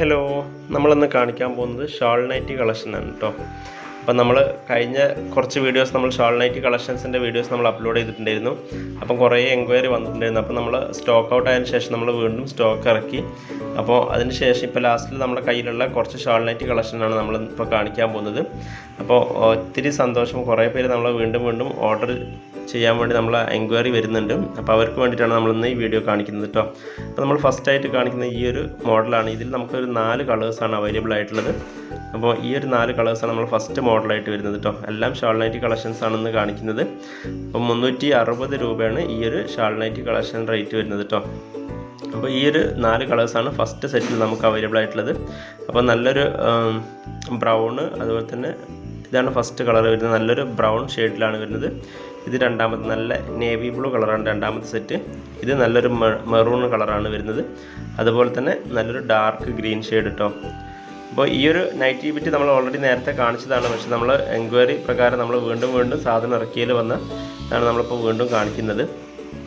Hello നമ്മളിന്ന് കാണിക്കാൻ പോകുന്നത് ഷാൾ നൈറ്റി കളക്ഷനാണ് കേട്ടോ അപ്പം നമ്മൾ കഴിഞ്ഞ കുറച്ച് വീഡിയോസ് നമ്മൾ ഷാൾ നൈറ്റി കളക്ഷൻസിന്റെ വീഡിയോസ് നമ്മൾ അപ്ലോഡ് ചെയ്തിട്ടുണ്ടായിരുന്നു. അപ്പം കുറേ എൻക്വയറി വന്നിട്ടുണ്ടായിരുന്നു. അപ്പോൾ നമ്മൾ സ്റ്റോക്ക് ഔട്ട് ആയതിനു ശേഷം നമ്മൾ വീണ്ടും സ്റ്റോക്ക് ഇറക്കി. അപ്പോൾ അതിന് ശേഷം ഇപ്പോൾ ലാസ്റ്റിൽ നമ്മുടെ കയ്യിലുള്ള കുറച്ച് ഷാൾ നൈറ്റി കളക്ഷനാണ് നമ്മൾ ഇപ്പോൾ കാണിക്കാൻ പോകുന്നത്. അപ്പോൾ ഒത്തിരി സന്തോഷം. കുറേ പേര് നമ്മൾ വീണ്ടും വീണ്ടും ഓർഡർ ചെയ്യാൻ വേണ്ടി നമ്മൾ എൻക്വയറി വരുന്നുണ്ട്. അപ്പോൾ അവർക്ക് വേണ്ടിയിട്ടാണ് നമ്മൾ ഇന്ന് ഈ വീഡിയോ കാണിക്കുന്നത് കേട്ടോ അപ്പോൾ നമ്മൾ ഫസ്റ്റ് ആയിട്ട് കാണിക്കുന്ന ഈ ഒരു മോഡലാണ് ഇതിൽ നമുക്കൊരു നാല് കളേഴ്സാണ് അവൈലബിൾ ആയിട്ടുള്ളത്. അപ്പോൾ ഈ ഒരു നാല് കളേഴ്സാണ് നമ്മൾ ഫസ്റ്റ് മോഡലായിട്ട് വരുന്നത് കേട്ടോ എല്ലാം ഷാൾ നൈറ്റി കളക്ഷൻസ് ആണെന്ന് കാണിക്കുന്നത്. അപ്പോൾ മുന്നൂറ്റി അറുപത് രൂപയാണ് ഈ ഒരു ഷാൾ നൈറ്റി കളക്ഷൻ റേറ്റ് വരുന്നത് കേട്ടോ അപ്പോൾ ഈ ഒരു നാല് കളേഴ്സാണ് ഫസ്റ്റ് സെറ്റിൽ നമുക്ക് അവൈലബിൾ ആയിട്ടുള്ളത്. അപ്പോൾ നല്ലൊരു ബ്രൗണ് അതുപോലെ തന്നെ ഇതാണ് ഫസ്റ്റ് കളർ വരുന്നത്. നല്ലൊരു ബ്രൗൺ ഷെയ്ഡിലാണ് വരുന്നത്. ഇത് രണ്ടാമത്തെ നല്ല നേവി ബ്ലൂ കളറാണ് രണ്ടാമത്തെ സെറ്റ് ഇത് നല്ലൊരു മെറൂൺ കളറാണ് വരുന്നത്. അതുപോലെ തന്നെ നല്ലൊരു ഡാർക്ക് ഗ്രീൻ ഷെയ്ഡ് കേട്ടോ അപ്പോൾ ഈ ഒരു നൈറ്റി ബിറ്റ് നമ്മൾ ഓൾറെഡി നേരത്തെ കാണിച്ചതാണ്. പക്ഷെ നമ്മൾ എൻക്വയറി പ്രകാരം നമ്മൾ വീണ്ടും വീണ്ടും സാധനം ഇറക്കിയിൽ വന്ന ഇതാണ് നമ്മളിപ്പോൾ വീണ്ടും കാണിക്കുന്നത്.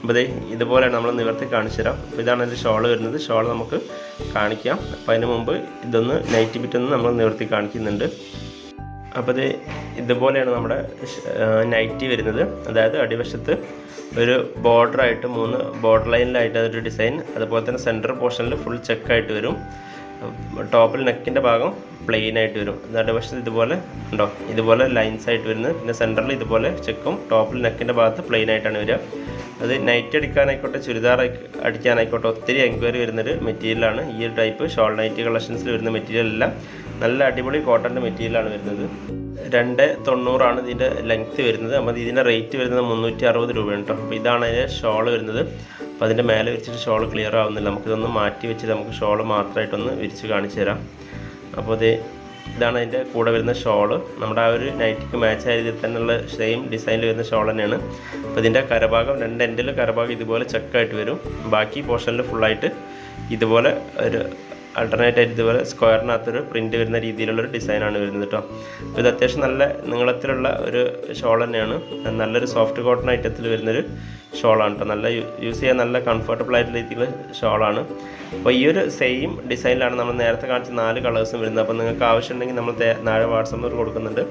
അപ്പോൾ ഇതേ ഇതുപോലെയാണ് നമ്മൾ നിവർത്തി കാണിച്ചു തരാം. അപ്പോൾ ഇതാണ് എന്റെ ഷോൾ വരുന്നത്. ഷോൾ നമുക്ക് കാണിക്കാം. അപ്പോൾ അതിന് മുമ്പ് ഇതൊന്ന് നൈറ്റി ബിറ്റ് ഒന്ന് നമ്മൾ നിവർത്തി കാണിക്കുന്നുണ്ട്. അപ്പോൾ ഇത് ഇതുപോലെയാണ് നമ്മുടെ നൈറ്റി വരുന്നത്. അതായത് അടിവശത്ത് ഒരു ബോർഡറായിട്ട് മൂന്ന് ബോർഡർ ലൈനിലായിട്ട് അതൊരു ഡിസൈൻ അതുപോലെ തന്നെ സെന്റർ പോർഷനിൽ ഫുൾ ചെക്കായിട്ട് വരും. ടോപ്പിൽ നെക്കിന്റെ ഭാഗം പ്ലെയിൻ ആയിട്ട് വരും. നടുവശത്ത് ഇതുപോലെ ഉണ്ടോ? ഇതുപോലെ ലൈൻസ് ആയിട്ട് വരുന്നത്. പിന്നെ സെന്ററിൽ ഇതുപോലെ ചെക്കും. ടോപ്പിൽ നെക്കിന്റെ ഭാഗത്ത് പ്ലെയിൻ ആയിട്ടാണ് വരിക. അത് നൈറ്റ് അടിക്കാനായിക്കോട്ടെ ചുരിദാർ അടിക്കാനായിക്കോട്ടെ ഒത്തിരി എൻക്വയറി വരുന്നൊരു മെറ്റീരിയലാണ് ഈ ഒരു ടൈപ്പ് ഷോൾ നൈറ്റ് കളക്ഷൻസിൽ വരുന്ന മെറ്റീരിയൽ എല്ലാം നല്ല അടിപൊളി കോട്ടന്റെ മെറ്റീരിയലാണ് വരുന്നത്. രണ്ട് തൊണ്ണൂറാണ് ഇതിന്റെ ലെങ്ത്ത് വരുന്നത്. അപ്പോൾ ഇതിന്റെ റേറ്റ് വരുന്നത് മുന്നൂറ്റി അറുപത് രൂപയാണ് കേട്ടോ അപ്പോൾ ഇതാണ് അതിന്റെ ഷോൾ വരുന്നത്. അപ്പോൾ അതിന്റെ മേലെ വിരിച്ചിട്ട് ഷോൾ ക്ലിയർ ആവുന്നില്ല. നമുക്കിതൊന്ന് മാറ്റി വെച്ചിട്ട് നമുക്ക് ഷോൾ മാത്രമായിട്ടൊന്ന് വിരിച്ച് കാണിച്ചു തരാം. അപ്പോൾ ഇത് ഇതാണ് അതിന്റെ കൂടെ വരുന്ന ഷോൾ നമ്മുടെ ആ ഒരു നൈറ്റിക്ക് മാച്ച് ആയ രീതിയിൽ തന്നെയുള്ള സെയിം ഡിസൈനിൽ വരുന്ന ഷോൾ തന്നെയാണ്. അപ്പോൾ ഇതിന്റെ കരഭാഗം രണ്ട് എൻഡിൽ കരഭാഗം ഇതുപോലെ ചെക്കായിട്ട് വരും. ബാക്കി പോർഷനിൽ ഫുള്ളായിട്ട് ഇതുപോലെ ഒരു അൾട്ടർനേറ്റ് ആയിട്ട് ഇതുപോലെ സ്ക്വയറിനകത്തൊരു പ്രിന്റ് വരുന്ന രീതിയിലുള്ളൊരു ഡിസൈനാണ് വരുന്നത് കേട്ടോ അപ്പോൾ ഇത് അത്യാവശ്യം നല്ല നീളത്തിലുള്ള ഒരു ഷോൾ തന്നെയാണ്. നല്ലൊരു സോഫ്റ്റ് കോട്ടൺ ഐറ്റത്തിൽ വരുന്നൊരു ഷോളാണ് കേട്ടോ നല്ല യൂസ് ചെയ്യാൻ നല്ല കംഫർട്ടബിൾ ആയിട്ടുള്ള രീതിയിൽ ഷോളാണ് അപ്പോൾ ഈ ഒരു സെയിം ഡിസൈനിലാണ് നമ്മൾ നേരത്തെ കാണിച്ച നാല് കളേഴ്സും വരുന്നത്. അപ്പോൾ നിങ്ങൾക്ക് ആവശ്യമുണ്ടെങ്കിൽ നമ്മൾ നാളെ നമ്പർ കൊടുക്കുന്നുണ്ട്.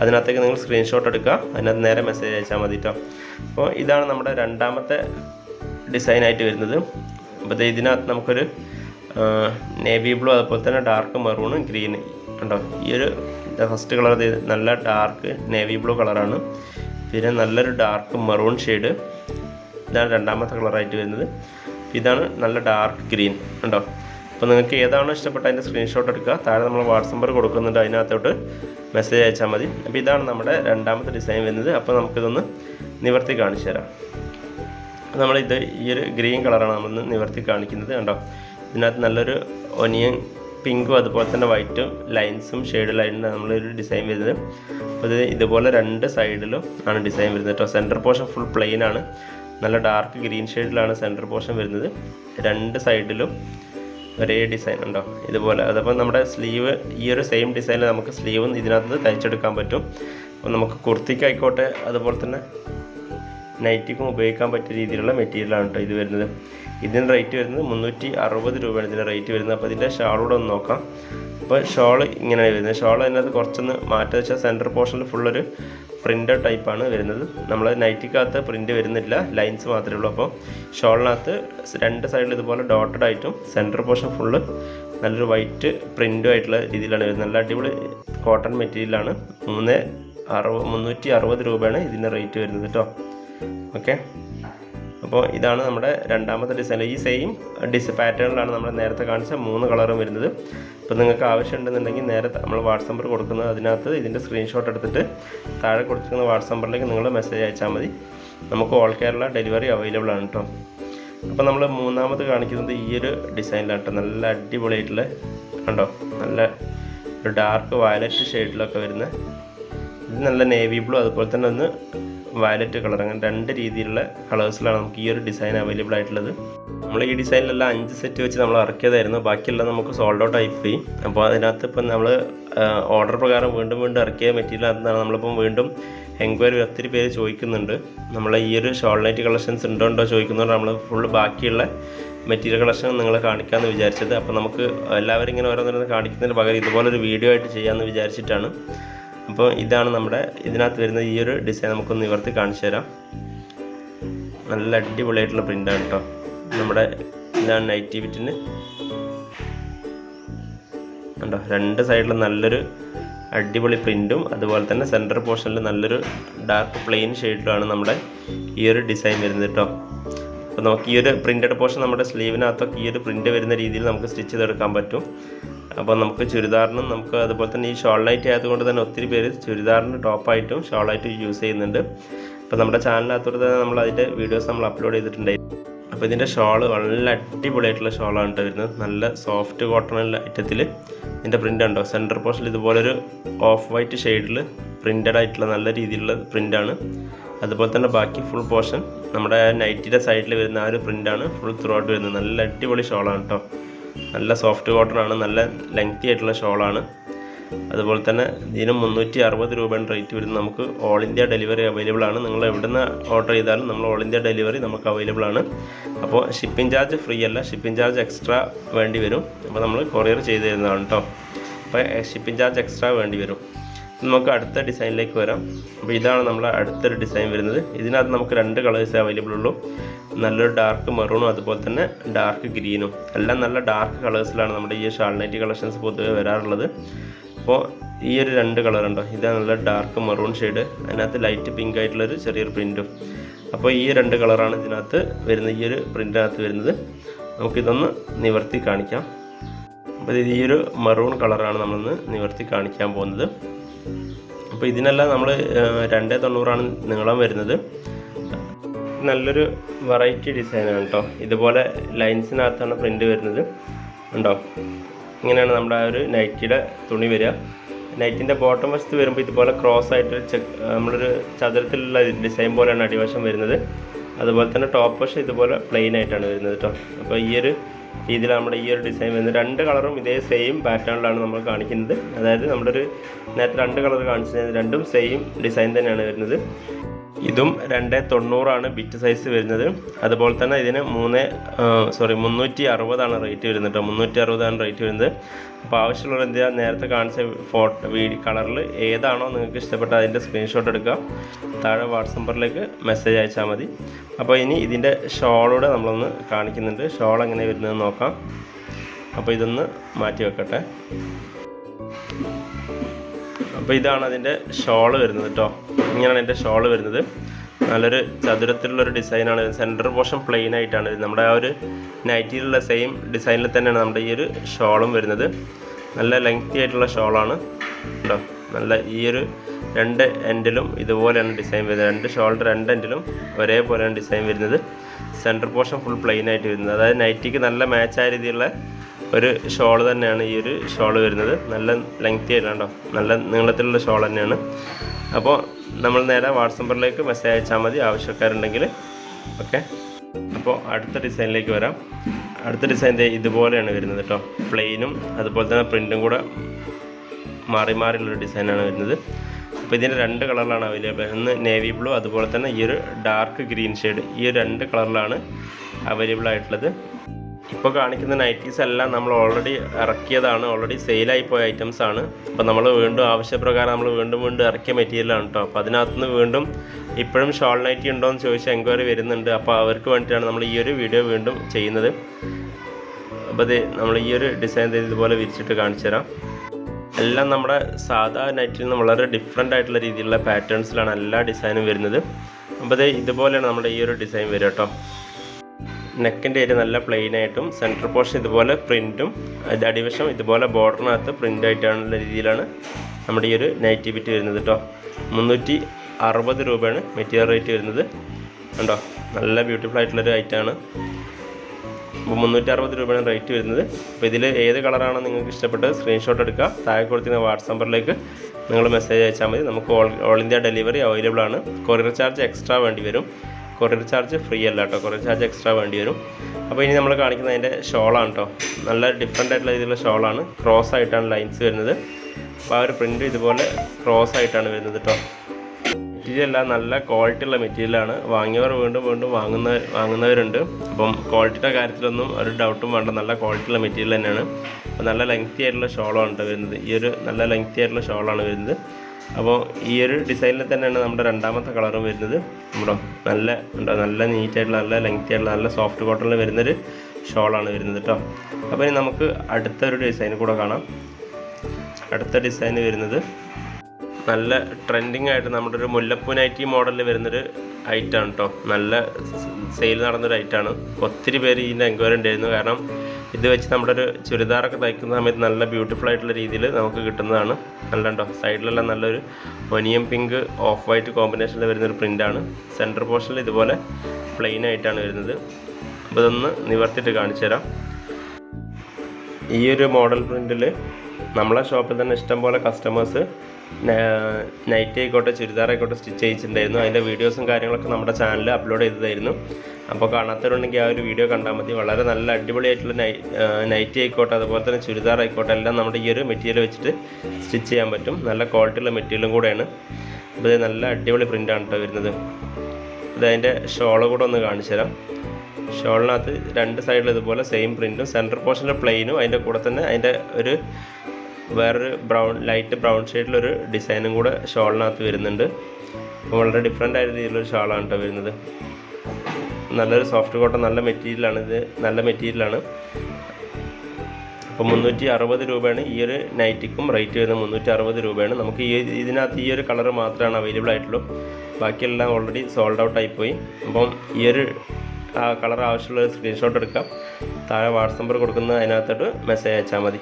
അതിനകത്തേക്ക് നിങ്ങൾ സ്ക്രീൻഷോട്ട് എടുക്കുക. അതിനകത്ത് നേരെ മെസ്സേജ് അയച്ചാൽ മതി കേട്ടോ അപ്പോൾ ഇതാണ് നമ്മുടെ രണ്ടാമത്തെ ഡിസൈനായിട്ട് വരുന്നത്. അപ്പോൾ ഇതിനകത്ത് നമുക്കൊരു നേവി ബ്ലൂ അതുപോലെ തന്നെ ഡാർക്ക് മെറൂൺ ഗ്രീൻ ഉണ്ടോ ഈ ഒരു ഫസ്റ്റ് കളർ നല്ല ഡാർക്ക് നേവി ബ്ലൂ കളറാണ് പിന്നെ നല്ലൊരു ഡാർക്ക് മെറൂൺ ഷെയ്ഡ് ഇതാണ് രണ്ടാമത്തെ കളറായിട്ട് വരുന്നത്. ഇതാണ് നല്ല ഡാർക്ക് ഗ്രീൻ ഉണ്ടോ അപ്പോൾ നിങ്ങൾക്ക് ഏതാണോ ഇഷ്ടപ്പെട്ട അതിന്റെ സ്ക്രീൻഷോട്ട് എടുക്കുക. താഴെ നമ്മൾ വാട്സപ്പ് നമ്പർ കൊടുക്കുന്നുണ്ട്. അതിനകത്തോട്ട് മെസ്സേജ് അയച്ചാൽ മതി. അപ്പോൾ ഇതാണ് നമ്മുടെ രണ്ടാമത്തെ ഡിസൈൻ വരുന്നത്. അപ്പോൾ നമുക്കിതൊന്ന് നിവർത്തി കാണിച്ചു തരാം. നമ്മളിത് ഈ ഒരു ഗ്രീൻ കളറാണ് നമ്മൾ നിവർത്തി കാണിക്കുന്നത്. കണ്ടോ? ഇതിനകത്ത് നല്ലൊരു ഒനിയൻ പിങ്കും അതുപോലെ തന്നെ വൈറ്റും ലൈൻസും ഷെയ്ഡ് ലൈനും നമ്മളൊരു ഡിസൈൻ വരുന്നത്. അപ്പോൾ ഇത് ഇതുപോലെ രണ്ട് സൈഡിലും ആണ് ഡിസൈൻ വരുന്നത് കേട്ടോ. സെന്റർ പോർഷൻ ഫുൾ പ്ലെയിൻ ആണ്. നല്ല ഡാർക്ക് ഗ്രീൻ ഷെയ്ഡിലാണ് സെന്റർ പോർഷൻ വരുന്നത്. രണ്ട് സൈഡിലും ഒരേ ഡിസൈൻ ഉണ്ടോ? ഇതുപോലെ. അതപ്പോൾ നമ്മുടെ സ്ലീവ് ഈ ഒരു സെയിം ഡിസൈനിൽ നമുക്ക് സ്ലീവ് ഇതിനകത്ത് തയ്ച്ചെടുക്കാൻ പറ്റും. അപ്പോൾ നമുക്ക് കുർത്തിക്കായിക്കോട്ടെ അതുപോലെ തന്നെ നൈറ്റിക്കും ഉപയോഗിക്കാൻ പറ്റിയ രീതിയിലുള്ള മെറ്റീരിയലാണ് കേട്ടോ ഇത് വരുന്നത്. ഇതിന് റേറ്റ് വരുന്നത് മുന്നൂറ്റി അറുപത് രൂപയാണ് ഇതിന്റെ റേറ്റ് വരുന്നത്. അപ്പോൾ ഇതിന്റെ ഷാളൂടെ ഒന്ന് നോക്കാം. അപ്പോൾ ഷോൾ ഇങ്ങനെയാണ് വരുന്നത്. ഷോൾ അതിനകത്ത് കുറച്ചൊന്ന് മാറ്റി വെച്ചാൽ സെന്റർ പോർഷനിൽ ഫുള്ളൊരു പ്രിന്റ് ടൈപ്പാണ് വരുന്നത്. നമ്മൾ നൈറ്റിക്കകത്ത് പ്രിന്റ് വരുന്നില്ല. ലൈൻസ് മാത്രമേ ഉള്ളൂ. അപ്പോൾ ഷോളിനകത്ത് രണ്ട് സൈഡിൽ ഇതുപോലെ ഡോട്ടഡ് ആയിട്ടും സെന്റർ പോർഷൻ ഫുള്ള് നല്ലൊരു വൈറ്റ് പ്രിന്റും ആയിട്ടുള്ള രീതിയിലാണ് വരുന്നത്. നല്ല അടിപൊളി കോട്ടൺ മെറ്റീരിയലാണ് മൂന്ന് അറുപത് മുന്നൂറ്റി അറുപത് രൂപയാണ് ഇതിന്റെ റേറ്റ് വരുന്നത് കേട്ടോ ഓക്കെ അപ്പോൾ ഇതാണ് നമ്മുടെ രണ്ടാമത്തെ ഡിസൈൻ ഈ സെയിം ഡിസ് പാറ്റേണിലാണ് നമ്മൾ നേരത്തെ കാണിച്ച മൂന്ന് കളറും വരുന്നത്. അപ്പോൾ നിങ്ങൾക്ക് ആവശ്യമുണ്ടെന്നുണ്ടെങ്കിൽ നേരെ നമ്മൾ വാട്സപ്പ് നമ്പർ കൊടുക്കുന്നത് അതിനകത്ത് ഇതിന്റെ സ്ക്രീൻഷോട്ട് എടുത്തിട്ട് താഴെ കൊടുത്തിരിക്കുന്ന വാട്സപ്പ് നമ്പറിലേക്ക് നിങ്ങൾ മെസ്സേജ് അയച്ചാൽ മതി. നമുക്ക് ഓൾ കേരള ഡെലിവറി അവൈലബിൾ ആണ് കേട്ടോ അപ്പോൾ നമ്മൾ മൂന്നാമത് കാണിക്കുന്നത് ഈ ഒരു ഡിസൈനിലാണ് കേട്ടോ നല്ല അടിപൊളിയായിട്ടുള്ള കണ്ടോ? നല്ല ഒരു ഡാർക്ക് വയലറ്റ് ഷെയ്ഡിലൊക്കെ വരുന്ന ഇത് നല്ല നേവി ബ്ലൂ അതുപോലെ തന്നെ ഒന്ന് വയലറ്റ് കളർ അങ്ങനെ രണ്ട് രീതിയിലുള്ള കളേഴ്സിലാണ് നമുക്ക് ഈ ഒരു ഡിസൈൻ അവൈലബിൾ ആയിട്ടുള്ളത്. നമ്മൾ ഈ ഡിസൈനിലെല്ലാം അഞ്ച് സെറ്റ് വെച്ച് നമ്മൾ ഇറക്കിയതായിരുന്നു. ബാക്കിയെല്ലാം നമുക്ക് സോൾഡ് ഔട്ട് ആയിപ്പോയി അപ്പോൾ അതിനകത്ത് ഇപ്പം നമ്മൾ ഓർഡർ പ്രകാരം വീണ്ടും വീണ്ടും ഇറക്കിയ മെറ്റീരിയൽ അതാണ് നമ്മളിപ്പം വീണ്ടും എൻക്വയറി ഒത്തിരി പേര് ചോദിക്കുന്നുണ്ട്. നമ്മൾ ഈ ഒരു ഷോൾ നൈറ്റ് കളക്ഷൻസ് ഉണ്ടോ ഉണ്ടോ ചോദിക്കുന്നതുകൊണ്ട് നമ്മൾ ഫുൾ ബാക്കിയുള്ള മെറ്റീരിയൽ കളക്ഷൻ നിങ്ങളെ കാണിക്കാമെന്ന് വിചാരിച്ചത്. അപ്പോൾ നമുക്ക് എല്ലാവരും ഇങ്ങനെ ഓരോന്നോരോന്ന് കാണിക്കുന്നതിന് പകരം ഇതുപോലൊരു വീഡിയോ ആയിട്ട് ചെയ്യാമെന്ന് വിചാരിച്ചിട്ടാണ്. അപ്പോൾ ഇതാണ് നമ്മുടെ ഇതിനകത്ത് വരുന്ന ഈ ഒരു ഡിസൈൻ നമുക്കൊന്ന് നിവർത്തി കാണിച്ചു തരാം. നല്ല അടിപൊളിയായിട്ടുള്ള പ്രിന്റാണ് കേട്ടോ നമ്മുടെ ഇതാണ് നൈറ്റി ബിറ്റിന് കണ്ടോ രണ്ട് സൈഡിലും നല്ലൊരു അടിപൊളി പ്രിന്റും അതുപോലെ തന്നെ സെന്റർ പോർഷനിൽ നല്ലൊരു ഡാർക്ക് പ്ലെയിൻ ഷെയ്ഡിലാണ് നമ്മുടെ ഈ ഒരു ഡിസൈൻ വരുന്നത് കേട്ടോ അപ്പോൾ നമുക്ക് ഈ ഒരു പ്രിന്റഡ് പോർഷൻ നമ്മുടെ സ്ലീവിനകത്തൊക്കെ ഈ ഒരു പ്രിന്റ് വരുന്ന രീതിയിൽ നമുക്ക് സ്റ്റിച്ച് ചെയ്തെടുക്കാൻ പറ്റും. അപ്പോൾ നമുക്ക് ചുരിദാറിനും നമുക്ക് അതുപോലെ തന്നെ ഈ ഷോൾ ലൈറ്റ് ആയതുകൊണ്ട് തന്നെ ഒത്തിരി പേര് ചുരിദാറിന് ടോപ്പായിട്ടും ഷോൾ ലൈറ്റ് യൂസ് ചെയ്യുന്നുണ്ട്. അപ്പോൾ നമ്മുടെ ചാനലിനകത്തോടെ തന്നെ നമ്മൾ അതിന്റെ വീഡിയോസ് നമ്മൾ അപ്ലോഡ് ചെയ്തിട്ടുണ്ടായിരുന്നു അപ്പോൾ ഇതിന്റെ ഷോൾ വളരെ അടിപൊളിയായിട്ടുള്ള ഷോളാണ് കേട്ടോ വരുന്നത്. നല്ല സോഫ്റ്റ് കോട്ടൺ ഐറ്റത്തിൽ ഇതിന്റെ പ്രിന്റ് ഉണ്ടോ? സെന്റർ പോർഷനിൽ ഇതുപോലൊരു ഓഫ് വൈറ്റ് ഷെയ്ഡിൽ പ്രിന്റഡ് ആയിട്ടുള്ള നല്ല രീതിയിലുള്ള പ്രിന്റാണ് അതുപോലെ തന്നെ ബാക്കി ഫുൾ പോർഷൻ നമ്മുടെ നൈറ്റിയുടെ സൈഡിൽ വരുന്ന ആ ഒരു പ്രിന്റാണ് ഫുൾ ത്രൂ ഔട്ട് വരുന്നത്. നല്ല അടിപൊളി ഷോളാണ് കേട്ടോ. നല്ല സോഫ്റ്റ് കോട്ടൺ ആണ് നല്ല ലെങ്തി ആയിട്ടുള്ള ഷോളാണ് അതുപോലെ തന്നെ ഇതിന് മുന്നൂറ്റി അറുപത് രൂപയാണ് റേറ്റ് വരുന്നത് നമുക്ക് ഓൾ ഇന്ത്യ ഡെലിവറി അവൈലബിൾ ആണ്. നിങ്ങൾ എവിടെ നിന്ന് ഓർഡർ ചെയ്താലും നമ്മൾ ഓൾ ഇന്ത്യ ഡെലിവറി നമുക്ക് അവൈലബിൾ ആണ്. അപ്പോൾ ഷിപ്പിംഗ് ചാർജ് ഫ്രീ അല്ല ഷിപ്പിംഗ് ചാർജ് എക്സ്ട്രാ വേണ്ടി വരും. അപ്പോൾ നമ്മൾ കൊറിയർ ചെയ്ത് തരുന്നതാണ് കേട്ടോ അപ്പോൾ ഷിപ്പിംഗ് ചാർജ് എക്സ്ട്രാ വേണ്ടി വരും. നമുക്ക് അടുത്ത ഡിസൈനിലേക്ക് വരാം. അപ്പോൾ ഇതാണ് നമ്മുടെ അടുത്തൊരു ഡിസൈൻ വരുന്നത്. ഇതിനകത്ത് നമുക്ക് രണ്ട് കളേഴ്സേ അവൈലബിൾ ഉള്ളൂ. നല്ലൊരു ഡാർക്ക് മെറൂണും അതുപോലെ തന്നെ ഡാർക്ക് ഗ്രീനും എല്ലാം നല്ല ഡാർക്ക് കളേഴ്സിലാണ് നമ്മുടെ ഈ ഷാൾ നൈറ്റി കളക്ഷൻസ് പൊതുവെ വരാറുള്ളത്. അപ്പോൾ ഈ ഒരു രണ്ട് കളറുണ്ടോ ഇതാ ഇതാണ് നല്ല ഡാർക്ക് മെറൂൺ ഷെയ്ഡ് അതിനകത്ത് ലൈറ്റ് പിങ്ക് ആയിട്ടുള്ളൊരു ചെറിയൊരു പ്രിന്റും അപ്പോൾ ഈ രണ്ട് കളറാണ് ഇതിനകത്ത് വരുന്നത് ഈ ഒരു പ്രിന്റിനകത്ത് വരുന്നത്. നമുക്കിതൊന്ന് നിവർത്തി കാണിക്കാം. അപ്പോൾ ഈ ഒരു മെറൂൺ കളറാണ് നമ്മളിന്ന് നിവർത്തി കാണിക്കാൻ പോകുന്നത്. അപ്പോൾ ഇതിനെല്ലാം നമ്മൾ രണ്ടേ തൊണ്ണൂറാണ് നീളം വരുന്നത്. നല്ലൊരു വെറൈറ്റി ഡിസൈനാണ് കേട്ടോ. ഇതുപോലെ ലൈൻസിനകത്താണ് പ്രിന്റ് വരുന്നത്. ഉണ്ടോ? ഇങ്ങനെയാണ് നമ്മുടെ ആ ഒരു നൈറ്റിയുടെ തുണി വരിക. നൈറ്റിന്റെ ബോട്ടം വശത്ത് വരുമ്പോൾ ഇതുപോലെ ക്രോസ് ആയിട്ട് നമ്മളൊരു ചതുരത്തിലുള്ള ഡിസൈൻ പോലെയാണ് അടിവശം വരുന്നത്. അതുപോലെ തന്നെ ടോപ്പ് വശം ഇതുപോലെ പ്ലെയിൻ ആയിട്ടാണ് വരുന്നത് കേട്ടോ. അപ്പോൾ ഈ ഒരു രീതിയിൽ നമ്മുടെ ഈ ഒരു ഡിസൈൻ വരുന്നത്. രണ്ട് കളറും ഇതേ സെയിം പാറ്റേണിലാണ് നമ്മൾ കാണിക്കുന്നത്. അതായത് നമ്മുടെ ഒരു നേരത്തെ രണ്ട് കളർ കാണിച്ചത് രണ്ടും സെയിം ഡിസൈൻ തന്നെയാണ് വരുന്നത്. ഇതും രണ്ട് തൊണ്ണൂറാണ് ബിറ്റ് സൈസ് വരുന്നത്. അതുപോലെ തന്നെ ഇതിന് മൂന്ന് സോറി മുന്നൂറ്റി അറുപതാണ് റേറ്റ് വരുന്നത് കേട്ടോ മുന്നൂറ്റി അറുപതാണ് റേറ്റ് വരുന്നത്. അപ്പോൾ ആവശ്യമുള്ളവർ എന്ത് ചെയ്യുക നേരത്തെ കാണിച്ച ഫോട്ടോ വീഡിയോ കളറിൽ ഏതാണോ നിങ്ങൾക്ക് ഇഷ്ടപ്പെട്ട അതിന്റെ സ്ക്രീൻഷോട്ട് എടുക്കുക. താഴെ വാട്സപ്പ് നമ്പറിലേക്ക് മെസ്സേജ് അയച്ചാൽ മതി. അപ്പോൾ ഇനി ഇതിന്റെ ഷോളൂടെ നമ്മളൊന്ന് കാണിക്കുന്നുണ്ട്. ഷോൾ എങ്ങനെ വരുന്നതെന്ന് നോക്കാം. അപ്പോൾ ഇതൊന്ന് മാറ്റി വെക്കട്ടെ. അപ്പോൾ ഇതാണ് അതിന്റെ ഷോൾ വരുന്നത് കേട്ടോ ഇങ്ങനെയാണ് അതിന്റെ ഷോൾ വരുന്നത്. നല്ലൊരു ചതുരത്തിലുള്ളൊരു ഡിസൈനാണ്. സെന്റർ പോർഷൻ പ്ലെയിൻ ആയിട്ടാണ് നമ്മുടെ ആ ഒരു നൈറ്റിയിലുള്ള സെയിം ഡിസൈനിൽ തന്നെയാണ് നമ്മുടെ ഈ ഒരു ഷോളും വരുന്നത്. നല്ല ലെങ്തി ആയിട്ടുള്ള ഷോളാണ് കേട്ടോ നല്ല ഈ ഒരു രണ്ട് എൻഡിലും ഇതുപോലെയാണ് ഡിസൈൻ വരുന്നത്. രണ്ട് ഷോളിന്റെ രണ്ട് എൻഡിലും ഒരേപോലെയാണ് ഡിസൈൻ വരുന്നത്. സെന്റർ പോർഷൻ ഫുൾ പ്ലെയിൻ ആയിട്ട് വരുന്നത്. അതായത് നൈറ്റിക്ക് നല്ല മാച്ചായ രീതിയിലുള്ള ഒരു ഷോൾ തന്നെയാണ് ഈ ഒരു ഷോൾ വരുന്നത്. നല്ല ലെങ്തി ആയിട്ടാണ് നല്ല നീളത്തിലുള്ള ഷോൾ തന്നെയാണ്. അപ്പോൾ നമ്മൾ നേരെ വാട്സപ്പ് നമ്പറിലേക്ക് മെസ്സേജ് അയച്ചാൽ മതി. ആവശ്യക്കാരുണ്ടെങ്കിൽ. ഓക്കെ? അപ്പോൾ അടുത്ത ഡിസൈനിലേക്ക് വരാം. അടുത്ത ഡിസൈൻ ദേ ഇതുപോലെയാണ് വരുന്നത് കേട്ടോ പ്ലെയിനും അതുപോലെ തന്നെ പ്രിന്റും കൂടെ മാറി മാറിയുള്ളൊരു ഡിസൈനാണ് വരുന്നത്. അപ്പോൾ ഇതിന്റെ രണ്ട് കളറിലാണ് അവൈലബിൾ ഒന്ന് നേവി ബ്ലൂ അതുപോലെ തന്നെ ഈ ഒരു ഡാർക്ക് ഗ്രീൻ ഷെയ്ഡ് ഈ രണ്ട് കളറിലാണ് അവൈലബിൾ ആയിട്ടുള്ളത്. ഇപ്പോൾ കാണിക്കുന്ന നൈറ്റീസ് എല്ലാം നമ്മൾ ഓൾറെഡി ഇറക്കിയതാണ്. ഓൾറെഡി സെയിലായി പോയ ഐറ്റംസ് ആണ്. അപ്പോൾ നമ്മൾ വീണ്ടും ആവശ്യപ്രകാരം നമ്മൾ വീണ്ടും വീണ്ടും ഇറക്കിയ മെറ്റീരിയലാണ് കേട്ടോ അപ്പോൾ അതിനകത്തുനിന്ന് വീണ്ടും ഇപ്പോഴും ഷോൾ നൈറ്റി ഉണ്ടോ എന്ന് ചോദിച്ചാൽ എൻക്വയറി വരുന്നുണ്ട്. അപ്പോൾ അവർക്ക് വേണ്ടിയിട്ടാണ് നമ്മൾ ഈ ഒരു വീഡിയോ വീണ്ടും ചെയ്യുന്നത്. അപ്പോൾ ഇത് നമ്മൾ ഈ ഒരു ഡിസൈൻ ഇതുപോലെ വിരിച്ചിട്ട് കാണിച്ചു തരാം. എല്ലാം നമ്മുടെ സാധാ നൈറ്റിൽ നിന്ന് വളരെ ഡിഫറെന്റ് ആയിട്ടുള്ള രീതിയിലുള്ള പാറ്റേൺസിലാണ് എല്ലാ ഡിസൈനും വരുന്നത്. അപ്പോൾ ഇത് ഇതുപോലെയാണ് നമ്മുടെ ഈ ഒരു ഡിസൈൻ വരിക കേട്ടോ നെക്കിന്റെ ഏരിയ നല്ല പ്ലെയിൻ ആയിട്ടും സെന്റർ പോർഷൻ ഇതുപോലെ പ്രിന്റും അടിവശം ഇതുപോലെ ബോർഡറിനകത്ത് പ്രിന്റ് ആയിട്ടാണുള്ള രീതിയിലാണ് നമ്മുടെ ഈ ഒരു നൈറ്റി ബിറ്റ് വരുന്നത് കേട്ടോ മുന്നൂറ്റി അറുപത് രൂപയാണ് മെറ്റീരിയൽ റേറ്റ് വരുന്നത്. കണ്ടോ? നല്ല ബ്യൂട്ടിഫുൾ ആയിട്ടുള്ളൊരു ഐറ്റമാണ് അപ്പോൾ മുന്നൂറ്റി അറുപത് രൂപയാണ് റേറ്റ് വരുന്നത്. അപ്പോൾ ഇതിൽ ഏത് കളറാണോ നിങ്ങൾക്ക് ഇഷ്ടപ്പെട്ടത് സ്ക്രീൻഷോട്ട് എടുക്കുക. താഴെ കൊടുത്തിരുന്ന വാട്സാപ്പ് നമ്പറിലേക്ക് നിങ്ങൾ മെസ്സേജ് അയച്ചാൽ മതി. നമുക്ക് all all India delivery available ആണ്. കൊറിയർ ചാർജ് എക്സ്ട്രാ വേണ്ടി വരും. കൊറിയർ ചാർജ് ഫ്രീ അല്ല കേട്ടോ. കൊറിയർ ചാർജ് എക്സ്ട്രാ വേണ്ടി വരും. അപ്പോൾ ഇനി നമ്മൾ കാണിക്കുന്നത് അതിന്റെ ഷോളാണ് കേട്ടോ. നല്ല ഡിഫറെന്റ് ആയിട്ടുള്ള രീതിയിലുള്ള ഷോളാണ്. ക്രോസ് ആയിട്ടാണ് ലൈൻസ് വരുന്നത്. അപ്പോൾ ആ ഒരു പ്രിന്റ് ഇതുപോലെ ക്രോസ് ആയിട്ടാണ് വരുന്നത് കേട്ടോ. മെറ്റീരിയൽ എല്ലാം നല്ല ക്വാളിറ്റി ഉള്ള മെറ്റീരിയലാണ് വാങ്ങിയവർ വീണ്ടും വീണ്ടും വാങ്ങുന്ന വാങ്ങുന്നവരുണ്ട്. അപ്പം ക്വാളിറ്റിയുടെ കാര്യത്തിലൊന്നും ഒരു ഡൗട്ടും വേണ്ട. നല്ല ക്വാളിറ്റി ഉള്ള മെറ്റീരിയൽ തന്നെയാണ്. അപ്പോൾ നല്ല ലെങ്തി ആയിട്ടുള്ള ഷോളാണ് കേട്ടോ വരുന്നത്. ഈ ഒരു നല്ല ലെങ്തി ആയിട്ടുള്ള ഷോളാണ് വരുന്നത്. അപ്പോൾ ഈ ഒരു ഡിസൈനിൽ തന്നെയാണ് നമ്മുടെ രണ്ടാമത്തെ കളറും വരുന്നത്. നമ്മുടെ നല്ല ഉണ്ടോ? നല്ല നീറ്റായിട്ടുള്ള നല്ല ലെങ്ത്തി ആയിട്ടുള്ള നല്ല സോഫ്റ്റ് കോട്ടണിൽ വരുന്നൊരു ഷോളാണ് വരുന്നത് കേട്ടോ അപ്പോൾ ഇനി നമുക്ക് അടുത്തൊരു ഡിസൈൻ കൂടെ കാണാം. അടുത്ത ഡിസൈൻ വരുന്നത് നല്ല ട്രെൻഡിങ് ആയിട്ട് നമ്മുടെ ഒരു മുല്ലപ്പൂ നൈറ്റി മോഡലിൽ വരുന്നൊരു ഐറ്റാണ് കേട്ടോ നല്ല സെയിൽ നടന്നൊരു ഐറ്റാണ് ഒത്തിരി പേര് ഇതിന്റെ എൻക്വയറി ഉണ്ടായിരുന്നു. കാരണം ഇത് വെച്ച് നമ്മുടെ ഒരു ചുരിദാറൊക്കെ തയ്ക്കുന്ന സമയത്ത് നല്ല ബ്യൂട്ടിഫുൾ ആയിട്ടുള്ള രീതിയിൽ നമുക്ക് കിട്ടുന്നതാണ്. നല്ല ഉണ്ടോ സൈഡിലെല്ലാം നല്ലൊരു ഒനിയം പിങ്ക് ഓഫ് വൈറ്റ് കോമ്പിനേഷനിൽ വരുന്നൊരു പ്രിന്റാണ് സെന്റർ പോർഷനിൽ ഇതുപോലെ പ്ലെയിൻ ആയിട്ടാണ് വരുന്നത്. അപ്പോൾ ഇതൊന്ന് നിവർത്തിയിട്ട് കാണിച്ചു തരാം. ഈ ഒരു മോഡൽ പ്രിന്റിൽ നമ്മളെ ഷോപ്പിൽ തന്നെ ഇഷ്ടം പോലെ കസ്റ്റമേഴ്സ് നൈറ്റ് ആയിക്കോട്ടെ ചുരിദാർ ആയിക്കോട്ടെ സ്റ്റിച്ച് ചെയ്യിച്ചിട്ടുണ്ടായിരുന്നു അതിന്റെ വീഡിയോസും കാര്യങ്ങളൊക്കെ നമ്മുടെ ചാനലിൽ അപ്ലോഡ് ചെയ്തതായിരുന്നു. അപ്പോൾ കാണാത്തവരുണ്ടെങ്കിൽ ആ ഒരു വീഡിയോ കണ്ടാൽ മതി. വളരെ നല്ല അടിപൊളിയായിട്ടുള്ള നൈ നൈറ്റി ആയിക്കോട്ടെ അതുപോലെ തന്നെ ചുരിദാർ ആയിക്കോട്ടെ എല്ലാം നമ്മുടെ ഈ ഒരു മെറ്റീരിയൽ വെച്ചിട്ട് സ്റ്റിച്ച് ചെയ്യാൻ പറ്റും. നല്ല ക്വാളിറ്റിയുള്ള മെറ്റീരിയലും കൂടെയാണ്. അപ്പോൾ ഇത് നല്ല അടിപൊളി പ്രിന്റാണ് കേട്ടോ വരുന്നത്. ഇത് അതിന്റെ ഷോൾ കൂടെ ഒന്ന് കാണിച്ചു തരാം. ഷോളിനകത്ത് രണ്ട് സൈഡിൽ ഇതുപോലെ സെയിം പ്രിന്റും സെന്റർ പോർഷനിലെ പ്ലെയിനും അതിന്റെ കൂടെ തന്നെ അതിന്റെ ഒരു വേറൊരു ബ്രൗൺ ലൈറ്റ് ബ്രൗൺ ഷെയ്ഡിലൊരു ഡിസൈനും കൂടെ ഷോളിനകത്ത് വരുന്നുണ്ട്. വളരെ ഡിഫറെന്റ് ആയ രീതിയിലൊരു ഷാളാണ് കേട്ടോ വരുന്നത്. നല്ലൊരു സോഫ്റ്റ് കോട്ടൺ നല്ല മെറ്റീരിയലാണ് ഇത് നല്ല മെറ്റീരിയലാണ്. അപ്പോൾ മുന്നൂറ്റി അറുപത് രൂപയാണ് ഈ ഒരു നൈറ്റിക്കും റേറ്റ് വരുന്നത് മുന്നൂറ്റി അറുപത് രൂപയാണ്. നമുക്ക് ഈ ഇതിനകത്ത് ഈ ഒരു കളർ മാത്രമാണ് അവൈലബിൾ ആയിട്ടുള്ളൂ. ബാക്കിയെല്ലാം ഓൾറെഡി സോൾഡ് ഔട്ട് ആയിപ്പോയി. അപ്പം ഈ ഒരു കളർ ആവശ്യമുള്ള സ്ക്രീൻഷോട്ട് എടുക്കാം. താഴെ വാട്സപ്പ് നമ്പർ കൊടുക്കുന്ന അതിനകത്തോട്ട് മെസ്സേജ് അയച്ചാൽ മതി.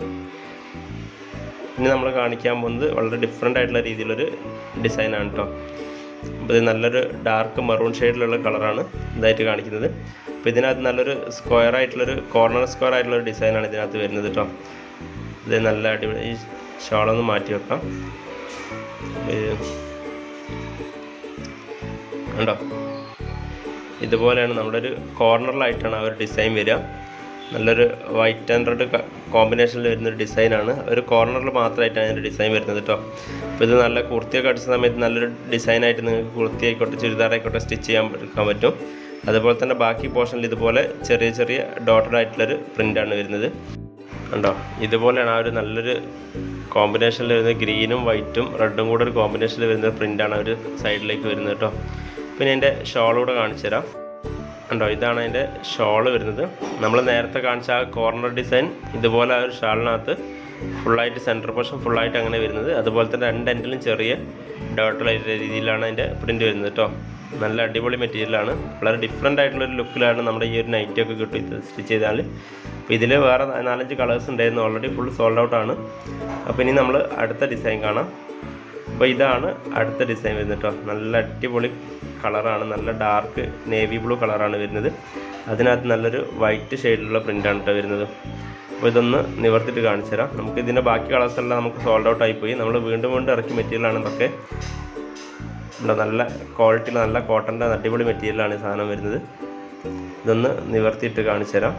ഇനി നമ്മൾ കാണിക്കാൻ പോകുന്നത് വളരെ ഡിഫറെന്റ് ആയിട്ടുള്ള രീതിയിലൊരു ഡിസൈനാണ് കേട്ടോ ഇത് നല്ലൊരു ഡാർക്ക് മറൂൺ ഷെയ്ഡിലുള്ള കളറാണ് ഇതായിട്ട് കാണിക്കുന്നത്. അപ്പോൾ ഇതിനകത്ത് നല്ലൊരു സ്ക്വയർ ആയിട്ടുള്ളൊരു കോർണർ സ്ക്വയർ ആയിട്ടുള്ളൊരു ഡിസൈനാണ് ഇതിനകത്ത് വരുന്നത് കേട്ടോ ഇത് നല്ല അടിപൊളി ഈ ഷോളൊന്ന് മാറ്റി വെക്കാം. ഉണ്ടോ ഇതുപോലെയാണ് നമ്മുടെ ഒരു കോർണറിലായിട്ടാണ് ആ ഒരു ഡിസൈൻ വരിക. നല്ലൊരു വൈറ്റ് ആൻഡ് റെഡ് കോമ്പിനേഷനിൽ വരുന്ന വരുന്നൊരു ഡിസൈനാണ് ഒരു കോർണറിൽ മാത്രമായിട്ടാണ് അതിന്റെ ഡിസൈൻ വരുന്നത് കേട്ടോ അപ്പോൾ ഇത് നല്ല കുർത്തിയൊക്കെ അടിച്ച സമയത്ത് നല്ലൊരു ഡിസൈനായിട്ട് നിങ്ങൾക്ക് കുർത്തി ആയിക്കോട്ടെ ചുരിദാറായിക്കോട്ടെ സ്റ്റിച്ച് ചെയ്യാൻ എടുക്കാൻ പറ്റും. അതുപോലെ തന്നെ ബാക്കി പോർഷനിൽ ഇതുപോലെ ചെറിയ ചെറിയ ഡോട്ടഡ് ആയിട്ടുള്ളൊരു പ്രിന്റാണ് വരുന്നത്. കണ്ടോ? ഇതുപോലെയാണ് ആ ഒരു നല്ലൊരു കോമ്പിനേഷനിൽ വരുന്ന ഗ്രീനും വൈറ്റും റെഡും കൂടെ ഒരു കോമ്പിനേഷനിൽ വരുന്ന പ്രിന്റാണ് ആ ഒരു സൈഡിലേക്ക് വരുന്നത് കേട്ടോ പിന്നെ എന്റെ ഷോളൂടെ കാണിച്ചു തരാം കണ്ടോ ഇതാണ് അതിന്റെ ഷോൾ വരുന്നത്. നമ്മൾ നേരത്തെ കാണിച്ച ആ കോർണർ ഡിസൈൻ ഇതുപോലെ ആ ഒരു ഷാളിനകത്ത് ഫുള്ളായിട്ട് സെന്റർ പോർഷൻ ഫുള്ളായിട്ട് അങ്ങനെ വരുന്നത്. അതുപോലെ തന്നെ രണ്ട് എൻഡിലും ചെറിയ ഡോട്ടുള്ള രീതിയിലാണ് അതിന്റെ പ്രിന്റ് വരുന്നത് കേട്ടോ നല്ല അടിപൊളി മെറ്റീരിയലാണ് വളരെ ഡിഫറെന്റ് ആയിട്ടുള്ളൊരു ലുക്കിലാണ് നമ്മുടെ ഈ ഒരു നൈറ്റി ഒക്കെ കിട്ടും സ്റ്റിച്ച് ചെയ്താൽ അപ്പോൾ ഇതിൽ വേറെ നാലഞ്ച് കളേഴ്സ് ഉണ്ടായിരുന്നു ഓൾറെഡി ഫുൾ സോൾഡ് ഔട്ട് ആണ്. അപ്പോൾ ഇനി നമ്മൾ അടുത്ത ഡിസൈൻ കാണാം. അപ്പോൾ ഇതാണ് അടുത്ത ഡിസൈൻ വരുന്നത് കേട്ടോ നല്ല അടിപൊളി കളറാണ്. നല്ല ഡാർക്ക് നേവി ബ്ലൂ കളറാണ് വരുന്നത്. അതിനകത്ത് നല്ലൊരു വൈറ്റ് ഷെയ്ഡിലുള്ള പ്രിന്റാണ് കേട്ടോ വരുന്നത്. അപ്പോൾ ഇതൊന്ന് നിവർത്തിട്ട് കാണിച്ചു തരാം. നമുക്ക് ഇതിന്റെ ബാക്കി കളേഴ്സ് എല്ലാം നമുക്ക് സോൾഡ് ഔട്ട് ആയിപ്പോയി നമ്മൾ വീണ്ടും വീണ്ടും ഇറക്കി മെറ്റീരിയലാണ് ഇതൊക്കെ. ഇവിടെ നല്ല ക്വാളിറ്റിയിൽ നല്ല കോട്ടന്റെ അടിപൊളി മെറ്റീരിയലാണ് ഈ സാധനം വരുന്നത്. ഇതൊന്ന് നിവർത്തിയിട്ട് കാണിച്ചു തരാം.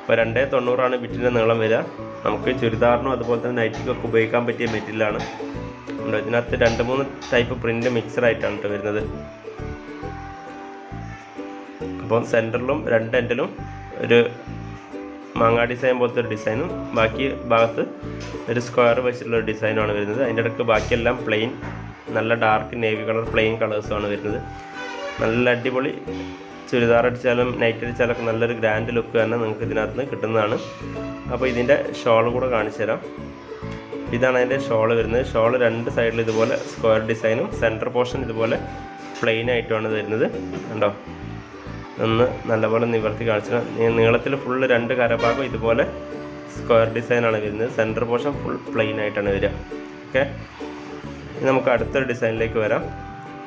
ഇപ്പോൾ രണ്ടേ തൊണ്ണൂറാണ് ബിറ്റിന്റെ നീളം വരിക. നമുക്ക് ചുരിദാറിനും അതുപോലെ തന്നെ നൈറ്റിക്കൊക്കെ ഉപയോഗിക്കാൻ പറ്റിയ മെറ്റീരിയലാണ് ഉണ്ട് ഇതിനകത്ത് രണ്ട് മൂന്ന് ടൈപ്പ് പ്രിന്റ് മിക്സഡ് ആയിട്ടാണ് വരുന്നത്. അപ്പം സെന്ററിലും രണ്ട് എൻഡിലും ഒരു മാങ്ങാ ഡിസൈൻ പോലത്തെ ഒരു ഡിസൈനും ബാക്കി ഭാഗത്ത് ഒരു സ്ക്വയർ വെച്ചിട്ടുള്ള ഒരു ഡിസൈനാണ് വരുന്നത്. അതിന്റെ ഇടയ്ക്ക് ബാക്കിയെല്ലാം പ്ലെയിൻ നല്ല ഡാർക്ക് നേവി കളർ പ്ലെയിൻ കളേഴ്സുമാണ് വരുന്നത്. നല്ല അടിപൊളി ചുരിദാർ അടിച്ചാലും നൈറ്റ് അടിച്ചാലൊക്കെ നല്ലൊരു ഗ്രാൻഡ് ലുക്ക് തന്നെ നിങ്ങൾക്ക് ഇതിനകത്ത് നിന്ന് കിട്ടുന്നതാണ്. അപ്പോൾ ഇതിന്റെ ഷോൾ കൂടെ കാണിച്ചു തരാം ഇതാണ് അതിന്റെ ഷോൾ വരുന്നത്. ഷോൾ രണ്ട് സൈഡിൽ ഇതുപോലെ സ്ക്വയർ ഡിസൈനും സെന്റർ പോർഷൻ ഇതുപോലെ പ്ലെയിൻ ആയിട്ടുമാണ് വരുന്നത്. കണ്ടോ? ഒന്ന് നല്ലപോലെ നിവർത്തി കാണിച്ചു നീളത്തിൽ ഫുള്ള് രണ്ട് കരഭാഗം ഇതുപോലെ സ്ക്വയർ ഡിസൈനാണ് വരുന്നത്. സെന്റർ പോർഷൻ ഫുൾ പ്ലെയിൻ ആയിട്ടാണ് വരിക. ഓക്കെ? നമുക്ക് അടുത്തൊരു ഡിസൈനിലേക്ക് വരാം.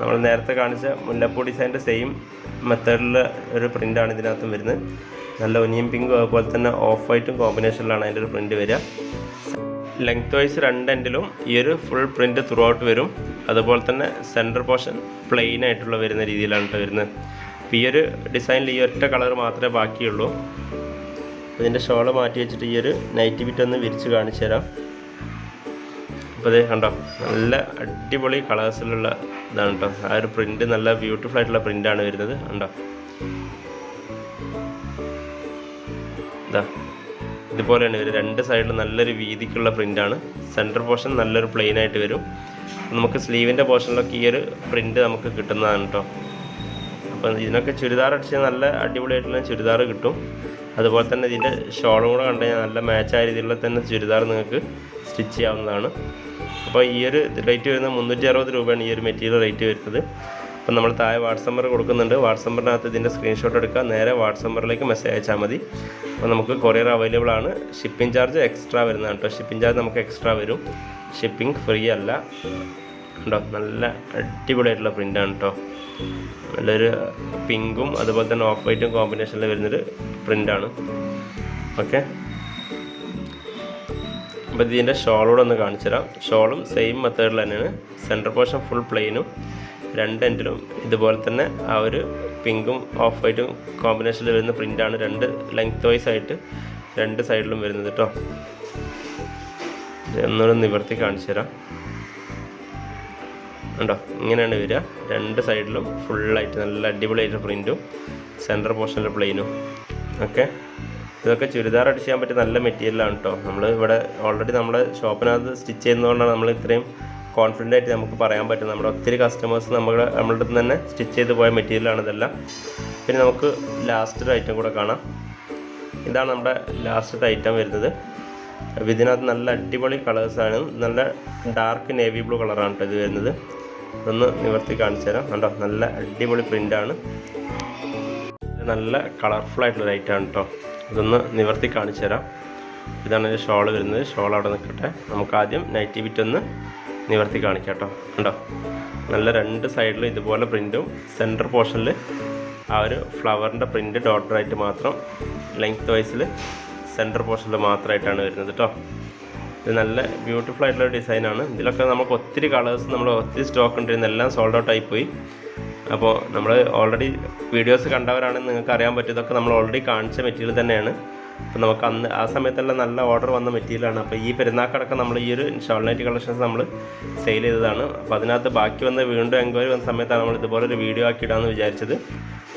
നമ്മൾ നേരത്തെ കാണിച്ച മുല്ലപ്പൂ ഡിസൈന്റെ സെയിം മെത്തേഡിൽ ഒരു പ്രിന്റാണ് ഇതിനകത്തും വരുന്നത്. നല്ല ഒനിയൻ പിങ്കും അതുപോലെ തന്നെ ഓഫ് വൈറ്റും കോമ്പിനേഷനിലാണ് അതിന്റെ ഒരു പ്രിന്റ് വരിക. ലെങ്ത് വൈസ് രണ്ട് എൻഡിലും ഈ ഒരു ഫുൾ പ്രിന്റ് ത്രൂ ഔട്ട് വരും. അതുപോലെ തന്നെ സെന്റർ പോർഷൻ പ്ലെയിൻ ആയിട്ടുള്ള വരുന്ന രീതിയിലാണ് കേട്ടോ വരുന്നത്. അപ്പോൾ ഈ ഒരു ഡിസൈനിൽ ഈ ഒറ്റ കളർ മാത്രമേ ബാക്കിയുള്ളൂ. അപ്പോൾ ഇതിന്റെ ഷോൾ മാറ്റി വെച്ചിട്ട് ഈ ഒരു നൈറ്റ് ബിറ്റ് ഒന്ന് വിരിച്ച് കാണിച്ചു തരാം. അപ്പോൾ അതെ കണ്ടോ നല്ല അടിപൊളി കളേഴ്സിലുള്ള ഇതാണ് കേട്ടോ ആ ഒരു പ്രിന്റ് നല്ല ബ്യൂട്ടിഫുൾ ആയിട്ടുള്ള പ്രിന്റാണ് വരുന്നത്. കണ്ടോ? ഇതാ ഇതുപോലെയാണ് വരും രണ്ട് സൈഡിൽ നല്ലൊരു വീതിക്കുള്ള പ്രിന്റാണ് സെന്റർ പോർഷൻ നല്ലൊരു പ്ലെയിൻ ആയിട്ട് വരും. നമുക്ക് സ്ലീവിന്റെ പോർഷനിലൊക്കെ ഈ ഒരു പ്രിന്റ് നമുക്ക് കിട്ടുന്നതാണ് കേട്ടോ അപ്പം ഇതിനൊക്കെ ചുരിദാർ അടിച്ചാൽ നല്ല അടിപൊളിയായിട്ടുള്ള ചുരിദാർ കിട്ടും. അതുപോലെ തന്നെ ഇതിന്റെ ഷോളും കൂടെ കണ്ടു കഴിഞ്ഞാൽ നല്ല മാച്ചായ രീതിയിലുള്ള തന്നെ ചുരിദാർ നിങ്ങൾക്ക് സ്റ്റിച്ച് ചെയ്യാവുന്നതാണ്. അപ്പോൾ ഈ ഒരു റേറ്റ് വരുന്നത് മുന്നൂറ്റി അറുപത് രൂപയാണ് ഈ ഒരു മെറ്റീരിയൽ റേറ്റ് വരുന്നത്. അപ്പം നമ്മൾ താഴെ വാട്സപ്പ് നമ്പർ കൊടുക്കുന്നുണ്ട്. വാട്സപ്പ് നമ്പറിനകത്ത് ഇതിന്റെ സ്ക്രീൻഷോട്ട് എടുക്കുക നേരെ വാട്സപ്പ് നമ്പറിലേക്ക് മെസ്സേജ് അയച്ചാൽ മതി. അപ്പോൾ നമുക്ക് കൊറിയർ അവൈലബിൾ ആണ്. ഷിപ്പിംഗ് ചാർജ് എക്സ്ട്രാ വരുന്നതാണ് കേട്ടോ. ഷിപ്പിംഗ് ചാർജ് നമുക്ക് എക്സ്ട്രാ വരും. ഷിപ്പിംഗ് ഫ്രീ അല്ല. കേട്ടോ നല്ല അടിപൊളിയായിട്ടുള്ള പ്രിന്റാണ് കേട്ടോ. നല്ലൊരു പിങ്കും അതുപോലെ തന്നെ ഓഫ് വൈറ്റും കോമ്പിനേഷനിൽ വരുന്നൊരു പ്രിന്റാണ് ഓക്കെ അപ്പോൾ ഇതിന്റെ ഷോളൂടെ ഒന്ന് കാണിച്ചു തരാം ഷോളും സെയിം മെത്തേഡിൽ തന്നെയാണ്. സെന്റർ പോർഷൻ ഫുൾ പ്ലെയിനും രണ്ട് എൻഡിലും ഇതുപോലെ തന്നെ ആ ഒരു പിങ്കും ഓഫ് വൈറ്റും കോമ്പിനേഷനിൽ വരുന്ന പ്രിന്റാണ് രണ്ട് ലെങ്ത് വൈസ് ആയിട്ട് രണ്ട് സൈഡിലും വരുന്നത് കേട്ടോ ഒന്നുകൂടെ നിവർത്തി കാണിച്ചു തരാം. ഉണ്ടോ ഇങ്ങനെയാണ് വരിക. രണ്ട് സൈഡിലും ഫുള്ളായിട്ട് നല്ല അടിപൊളിയായിട്ട് പ്രിന്റും സെന്റർ പോർഷനിലെ പ്ലെയിനും ഓക്കെ ഇതൊക്കെ ചുരിദാർ അടിച്ച് ചെയ്യാൻ പറ്റിയ നല്ല മെറ്റീരിയലാണ് കേട്ടോ നമ്മൾ ഇവിടെ ഓൾറെഡി നമ്മുടെ ഷോപ്പിനകത്ത് സ്റ്റിച്ച് ചെയ്യുന്നതുകൊണ്ടാണ് നമ്മൾ ഇത്രയും കോൺഫിഡന്റ് ആയിട്ട് നമുക്ക് പറയാൻ പറ്റും. നമ്മുടെ ഒത്തിരി കസ്റ്റമേഴ്സ് നമ്മുടെ നമ്മളുടെ തന്നെ സ്റ്റിച്ച് ചെയ്ത് പോയ മെറ്റീരിയലാണ് ഇതെല്ലാം. പിന്നെ നമുക്ക് ലാസ്റ്റ് ഒരു ഐറ്റം കൂടെ കാണാം. ഇതാണ് നമ്മുടെ ലാസ്റ്റ് ഐറ്റം വരുന്നത്. ഇതിനകത്ത് നല്ല അടിപൊളി കളേഴ്സാണ് നല്ല ഡാർക്ക് നേവി ബ്ലൂ കളറാണ് കേട്ടോ ഇത് വരുന്നത്. ഒന്ന് നിവർത്തി കാണിച്ചു തരാം. കണ്ടോ? നല്ല അടിപൊളി പ്രിന്റാണ് നല്ല കളർഫുൾ ആയിട്ടുള്ള ഐറ്റമാണ് കേട്ടോ ഇതൊന്ന് നിവർത്തി കാണിച്ചു തരാം. ഇതാണ് ഷോൾ വരുന്നത്. ഷോൾ അവിടെ നിൽക്കട്ടെ. നമുക്ക് ആദ്യം നൈറ്റി ബിറ്റ് ഒന്ന് നിവർത്തി കാണിക്കാം കേട്ടോ. കണ്ടോ? നല്ല രണ്ട് സൈഡിലും ഇതുപോലെ പ്രിന്റും സെന്റർ പോർഷനിൽ ആ ഒരു ഫ്ലവറിന്റെ പ്രിന്റ് ഡോട്ടറായിട്ട് മാത്രം ലെങ്ത് വൈസിൽ സെന്റർ പോർഷനിൽ മാത്രമായിട്ടാണ് വരുന്നത് കേട്ടോ ഇത് നല്ല ബ്യൂട്ടിഫുൾ ആയിട്ടുള്ള ഡിസൈനാണ് ഇതിലൊക്കെ നമുക്ക് ഒത്തിരി കളേഴ്സ് നമ്മൾ ഒത്തിരി സ്റ്റോക്ക് ഉണ്ടായിരുന്നു എല്ലാം സോൾഡ് ഔട്ട് ആയിപ്പോയി അപ്പോൾ നമ്മൾ ഓൾറെഡി വീഡിയോസ് കണ്ടവരാണെന്ന് നിങ്ങൾക്ക് അറിയാൻ പറ്റും ഇതൊക്കെ നമ്മൾ ഓൾറെഡി കാണിച്ച മെറ്റീരിയൽ തന്നെയാണ്. അപ്പോൾ നമുക്ക് അന്ന് ആ സമയത്തെല്ലാം നല്ല ഓർഡർ വന്ന മെറ്റീരിയലാണ് അപ്പോൾ ഈ പെരുന്നാക്കടക്കം നമ്മൾ ഈ ഒരു ഷോൾ കളക്ഷൻസ് നമ്മൾ സെയിൽ ചെയ്തതാണ്. അപ്പോൾ അതിനകത്ത് ബാക്കി വന്ന് വീണ്ടും എൻക്വയറി വന്ന സമയത്താണ് നമ്മൾ ഇതുപോലെ ഒരു വീഡിയോ ആക്കി ഇടാമെന്ന് വിചാരിച്ചത്.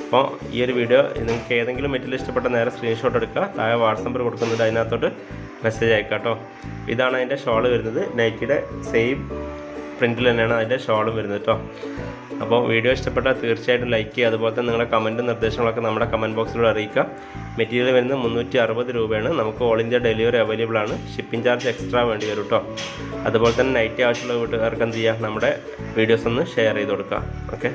അപ്പോൾ ഈ ഒരു വീഡിയോ നിങ്ങൾക്ക് ഏതെങ്കിലും മെറ്റീരിയൽ ഇഷ്ടപ്പെട്ട നേരെ സ്ക്രീൻഷോട്ട് എടുക്കുക. താഴെ വാട്സപ്പ് നമ്പർ കൊടുക്കുന്നുണ്ട്. അതിനകത്തോട്ട് മെസ്സേജ് അയക്കാം കേട്ടോ. ഇതാണ് അതിന്റെ ഷോൾ വരുന്നത്. നൈക്കിയുടെ സെയിം പ്രിന്റിൽ തന്നെയാണ് അതിന്റെ ഷോളും വരുന്നത് കേട്ടോ. അപ്പോൾ വീഡിയോ ഇഷ്ടപ്പെട്ടാൽ തീർച്ചയായിട്ടും ലൈക്ക് ചെയ്യുക. അതുപോലെ തന്നെ നിങ്ങളുടെ കമന്റും നിർദ്ദേശങ്ങളൊക്കെ നമ്മുടെ കമന്റ് ബോക്സിലൂടെ അറിയിക്കുക. മെറ്റീരിയൽ വരുന്നത് മുന്നൂറ്റി അറുപത് രൂപയാണ്. നമുക്ക് ഓൾ ഇന്ത്യ ഡെലിവറി അവൈലബിൾ ആണ്. ഷിപ്പിംഗ് ചാർജ് എക്സ്ട്രാ വേണ്ടി വരും കേട്ടോ അതുപോലെ തന്നെ നൈറ്റ് ആവശ്യമുള്ള വീട്ടുകാർക്ക് എന്ത് ചെയ്യുക? നമ്മുടെ വീഡിയോസ് ഒന്ന് ഷെയർ ചെയ്ത് കൊടുക്കുക. ഓക്കെ